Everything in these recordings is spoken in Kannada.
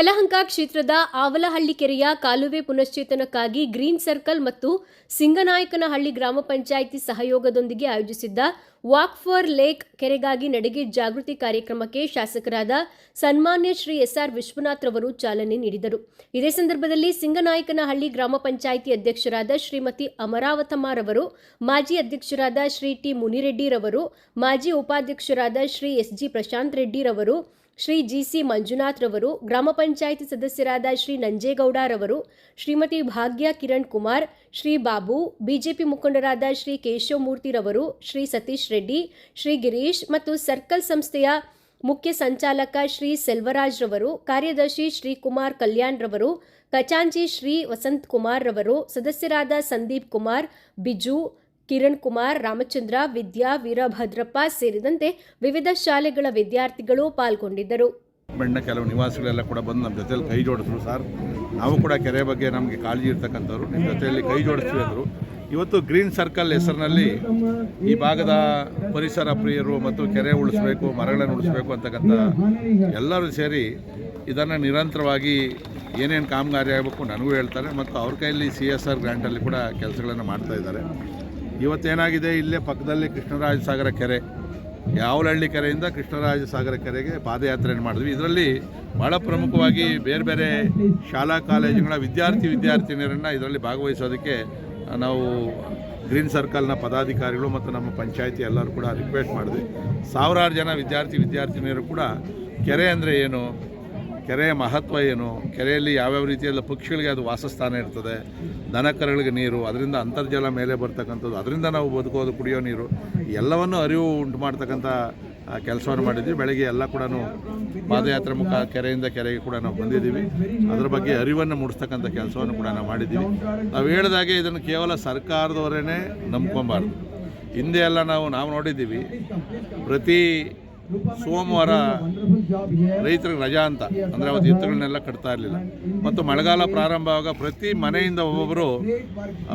ಕ್ಷೇತ್ರದ ಆವಲಹಳ್ಳಿ ಕೆರೆಯ ಕಾಲುವೆ ಪುನಶ್ಚೇತನಕ್ಕಾಗಿ ಗ್ರೀನ್ ಸರ್ಕಲ್ ಮತ್ತು ಸಿಂಗನಾಯಕನಹಳ್ಳಿ ಗ್ರಾಮ ಪಂಚಾಯಿತಿ ಸಹಯೋಗದೊಂದಿಗೆ ಆಯೋಜಿಸಿದ್ದ ವಾಕ್ ಫಾರ್ ಲೇಕ್ ಕೆರೆಗಾಗಿ ನಡಿಗೆ ಜಾಗೃತಿ ಕಾರ್ಯಕ್ರಮಕ್ಕೆ ಶಾಸಕರಾದ ಸನ್ಮಾನ್ಯ ಶ್ರೀ ಎಸ್ಆರ್ ವಿಶ್ವನಾಥ್ ಅವರು ಚಾಲನೆ ನೀಡಿದರು. ಇದೇ ಸಂದರ್ಭದಲ್ಲಿ ಸಿಂಗನಾಯಕನಹಳ್ಳಿ ಗ್ರಾಮ ಪಂಚಾಯಿತಿ ಅಧ್ಯಕ್ಷರಾದ ಶ್ರೀಮತಿ ಅಮರಾವತಮ್ಮ ರವರು, ಮಾಜಿ ಅಧ್ಯಕ್ಷರಾದ ಶ್ರೀ ಟಿ ಮುನಿರೆಡ್ಡಿ ರವರು, ಮಾಜಿ ಉಪಾಧ್ಯಕ್ಷರಾದ ಶ್ರೀ ಎಸ್ ಜಿ ಪ್ರಶಾಂತ್ ರೆಡ್ಡಿ ರವರು ಶ್ರೀ ಜಿ ಸಿ ಮಂಜುನಾಥ್ರವರು, ಗ್ರಾಮ ಪಂಚಾಯಿತಿ ಸದಸ್ಯರಾದ ಶ್ರೀ ನಂಜೇಗೌಡರವರು, ಶ್ರೀಮತಿ ಭಾಗ್ಯ ಕಿರಣ್ ಕುಮಾರ್, ಶ್ರೀ ಬಾಬು, ಬಿಜೆಪಿ ಮುಖಂಡರಾದ ಶ್ರೀ ಕೇಶವಮೂರ್ತಿರವರು, ಶ್ರೀ ಸತೀಶ್ ರೆಡ್ಡಿ, ಶ್ರೀ ಗಿರೀಶ್ ಮತ್ತು ಸರ್ಕಲ್ ಸಂಸ್ಥೆಯ ಮುಖ್ಯ ಸಂಚಾಲಕ ಶ್ರೀ ಸೆಲ್ವರಾಜ್ರವರು, ಕಾರ್ಯದರ್ಶಿ ಶ್ರೀ ಕುಮಾರ್ ಕಲ್ಯಾಣ್ ರವರು ಖಚಾಂಚಿ ಶ್ರೀ ವಸಂತ್ ಕುಮಾರ್ ರವರು ಸದಸ್ಯರಾದ ಸಂದೀಪ್ ಕುಮಾರ್, ಬಿಜು ಕಿರಣ್ ಕುಮಾರ್, ರಾಮಚಂದ್ರ, ವಿದ್ಯಾ, ವೀರಭದ್ರಪ್ಪ ಸೇರಿದಂತೆ ವಿವಿಧ ಶಾಲೆಗಳ ವಿದ್ಯಾರ್ಥಿಗಳು ಪಾಲ್ಗೊಂಡಿದ್ದರು. ಬಣ್ಣ ಕೆಲವು ನಿವಾಸಿಗಳೆಲ್ಲ ಕೂಡ ಬಂದು ನಮ್ಮ ಜೊತೆಯಲ್ಲಿ ಕೈ ಜೋಡಿಸಿದ್ರು ಸರ್. ನಾವು ಕೂಡ ಕೆರೆ ಬಗ್ಗೆ ನಮಗೆ ಕಾಳಜಿ ಇರ್ತಕ್ಕಂಥವ್ರು. ನಿಮ್ಮ ಜೊತೆಯಲ್ಲಿ ಕೈ ಜೋಡಿಸ್ತೀವಿ ಅಂದರು. ಇವತ್ತು ಗ್ರೀನ್ ಸರ್ಕಲ್ ಹೆಸರಿನಲ್ಲಿ ಈ ಭಾಗದ ಪರಿಸರ ಪ್ರಿಯರು ಮತ್ತು ಕೆರೆ ಉಳಿಸ್ಬೇಕು, ಮರಗಳನ್ನು ಉಳಿಸ್ಬೇಕು ಅಂತಕ್ಕಂಥ ಎಲ್ಲರೂ ಸೇರಿ ಇದನ್ನು ನಿರಂತರವಾಗಿ ಏನೇನು ಕಾಮಗಾರಿ ಆಗಬೇಕು ನನಗೂ ಹೇಳ್ತಾರೆ. ಮತ್ತು ಅವ್ರ ಕೈಯಲ್ಲಿ ಸಿ ಎಸ್ ಆರ್ ಗ್ರ್ಯಾಂಟಲ್ಲಿ ಕೂಡ ಕೆಲಸಗಳನ್ನು ಮಾಡ್ತಾ ಇದ್ದಾರೆ. ಇವತ್ತೇನಾಗಿದೆ? ಇಲ್ಲೇ ಪಕ್ಕದಲ್ಲಿ ಕೃಷ್ಣರಾಜ ಸಾಗರ ಕೆರೆ. ಯಾವಲಹಳ್ಳಿ ಕೆರೆಯಿಂದ ಕೃಷ್ಣರಾಜ ಸಾಗರ ಕೆರೆಗೆ ಪಾದಯಾತ್ರೆಯನ್ನು ಮಾಡಿದ್ವಿ. ಇದರಲ್ಲಿ ಭಾಳ ಪ್ರಮುಖವಾಗಿ ಬೇರೆ ಬೇರೆ ಶಾಲಾ, ಕಾಲೇಜುಗಳ ವಿದ್ಯಾರ್ಥಿ, ವಿದ್ಯಾರ್ಥಿನಿಯರನ್ನು ಇದರಲ್ಲಿ ಭಾಗವಹಿಸೋದಕ್ಕೆ ನಾವು ಗ್ರೀನ್ ಸರ್ಕಲ್ನ ಪದಾಧಿಕಾರಿಗಳು ಮತ್ತು ನಮ್ಮ ಪಂಚಾಯಿತಿ ಎಲ್ಲರೂ ಕೂಡ ರಿಕ್ವೆಸ್ಟ್ ಮಾಡಿದ್ವಿ. ಸಾವಿರಾರು ಜನ ವಿದ್ಯಾರ್ಥಿ, ವಿದ್ಯಾರ್ಥಿನಿಯರು ಕೂಡ ಕೆರೆ ಅಂದರೆ ಏನು? ಕೆರೆಯ ಮಹತ್ವ ಏನು? ಕೆರೆಯಲ್ಲಿ ಯಾವ್ಯಾವ ರೀತಿಯಲ್ಲ ಪಕ್ಷಿಗಳಿಗೆ ಅದು ವಾಸಸ್ಥಾನ ಇರ್ತದೆ? ದನಕರುಗಳಿಗೆ ನೀರು, ಅದರಿಂದ ಅಂತರ್ಜಲ ಮೇಲೆ ಬರ್ತಕ್ಕಂಥದ್ದು, ಅದರಿಂದ ನಾವು ಬದುಕೋದು ಕುಡಿಯೋ ನೀರು, ಎಲ್ಲವನ್ನು ಅರಿವು ಉಂಟು ಮಾಡ್ತಕ್ಕಂಥ ಕೆಲಸವನ್ನು ಮಾಡಿದ್ವಿ. ಬೆಳಗ್ಗೆ ಎಲ್ಲ ಕೂಡ ಪಾದಯಾತ್ರೆ ಮುಖ, ಕೆರೆಯಿಂದ ಕೆರೆಗೆ ಕೂಡ ನಾವು ಬಂದಿದ್ದೀವಿ. ಅದರ ಬಗ್ಗೆ ಅರಿವನ್ನು ಮೂಡಿಸ್ತಕ್ಕಂಥ ಕೆಲಸವನ್ನು ಕೂಡ ನಾವು ಮಾಡಿದ್ದೀವಿ. ನಾವು ಹೇಳಿದಾಗೆ ಇದನ್ನು ಕೇವಲ ಸರ್ಕಾರದವರೇ ನಂಬ್ಕೊಬಾರ್ದು. ಹಿಂದೆ ಎಲ್ಲ ನಾವು ನಾವು ನೋಡಿದ್ದೀವಿ, ಪ್ರತಿ ಸೋಮವಾರ ರೈತರಿಗೆ ರಜಾ ಅಂತ. ಅಂದರೆ ಅವತ್ತು ಎತ್ತುಗಳನ್ನೆಲ್ಲ ಕಟ್ತಾ ಇರಲಿಲ್ಲ. ಮತ್ತು ಮಳೆಗಾಲ ಪ್ರಾರಂಭವಾಗ ಪ್ರತಿ ಮನೆಯಿಂದ ಒಬ್ಬೊಬ್ಬರು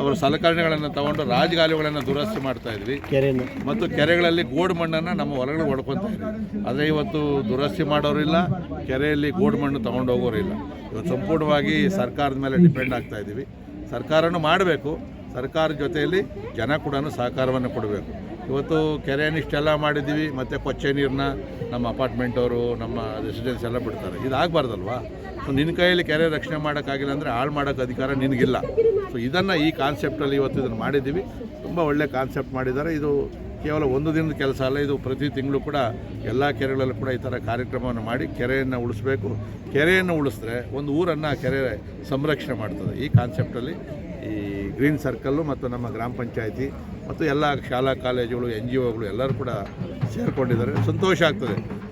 ಅವರ ಸಲಕರಣೆಗಳನ್ನು ತಗೊಂಡು ರಾಜಗಾಲಿಗಳನ್ನು ದುರಸ್ತಿ ಮಾಡ್ತಾ ಇದ್ವಿ. ಮತ್ತು ಕೆರೆಗಳಲ್ಲಿ ಗೋಡು ಮಣ್ಣನ್ನು ನಮ್ಮ ಹೊರಗಡೆ ಹೊಡ್ಕೊತಾ ಇದ್ವಿ. ಆದರೆ ಇವತ್ತು ದುರಸ್ತಿ ಮಾಡೋರಿಲ್ಲ ಕೆರೆಯಲ್ಲಿ ಗೋಡು ಮಣ್ಣು ತಗೊಂಡು ಹೋಗೋರಿಲ್ಲ. ಇವತ್ತು ಸಂಪೂರ್ಣವಾಗಿ ಸರ್ಕಾರದ ಮೇಲೆ ಡಿಪೆಂಡ್ ಆಗ್ತಾ ಇದ್ದೀವಿ. ಸರ್ಕಾರನೂ ಮಾಡಬೇಕು. ಸರ್ಕಾರದ ಜೊತೆಯಲ್ಲಿ ಜನ ಕೂಡ ಸಹಕಾರವನ್ನು ಕೊಡಬೇಕು. ಇವತ್ತು ಕೆರೆಯನ್ನು ಇಷ್ಟೆಲ್ಲ ಮಾಡಿದ್ದೀವಿ, ಮತ್ತು ಕೊಚ್ಚೆ ನೀರನ್ನ ನಮ್ಮ ಅಪಾರ್ಟ್ಮೆಂಟವರು ನಮ್ಮ ರೆಸಿಡೆನ್ಸ್ ಎಲ್ಲ ಬಿಡ್ತಾರೆ. ಇದು ಆಗಬಾರ್ದಲ್ವಾ? ಸೊ ನಿನ್ನ ಕೈಯಲ್ಲಿ ಕೆರೆ ರಕ್ಷಣೆ ಮಾಡೋಕ್ಕಾಗಿಲ್ಲ ಅಂದರೆ ಹಾಳು ಮಾಡೋಕ್ಕೆ ಅಧಿಕಾರ ನಿನಗಿಲ್ಲ. ಸೊ ಇದನ್ನು ಈ ಕಾನ್ಸೆಪ್ಟಲ್ಲಿ ಇವತ್ತು ಇದನ್ನು ಮಾಡಿದ್ದೀವಿ. ತುಂಬ ಒಳ್ಳೆ ಕಾನ್ಸೆಪ್ಟ್ ಮಾಡಿದ್ದಾರೆ. ಇದು ಕೇವಲ ಒಂದು ದಿನದ ಕೆಲಸ ಅಲ್ಲ, ಇದು ಪ್ರತಿ ತಿಂಗಳು ಕೂಡ ಎಲ್ಲ ಕೆರೆಗಳಲ್ಲೂ ಕೂಡ ಈ ಥರ ಕಾರ್ಯಕ್ರಮವನ್ನು ಮಾಡಿ ಕೆರೆಯನ್ನು ಉಳಿಸ್ಬೇಕು. ಕೆರೆಯನ್ನು ಉಳಿಸಿದ್ರೆ ಒಂದು ಊರನ್ನು ಕೆರೆ ಸಂರಕ್ಷಣೆ ಮಾಡ್ತದೆ. ಈ ಕಾನ್ಸೆಪ್ಟಲ್ಲಿ ಈ ಗ್ರೀನ್ ಸರ್ಕಲ್ಲು ಮತ್ತು ನಮ್ಮ ಗ್ರಾಮ ಪಂಚಾಯತಿ ಮತ್ತು ಎಲ್ಲ ಶಾಲಾ ಕಾಲೇಜುಗಳು ಎನ್ ಜಿ ಒಗಳು ಎಲ್ಲರೂ ಕೂಡ ಸೇರಿಕೊಂಡಿದ್ದಾರೆ. ಸಂತೋಷ ಆಗ್ತದೆ.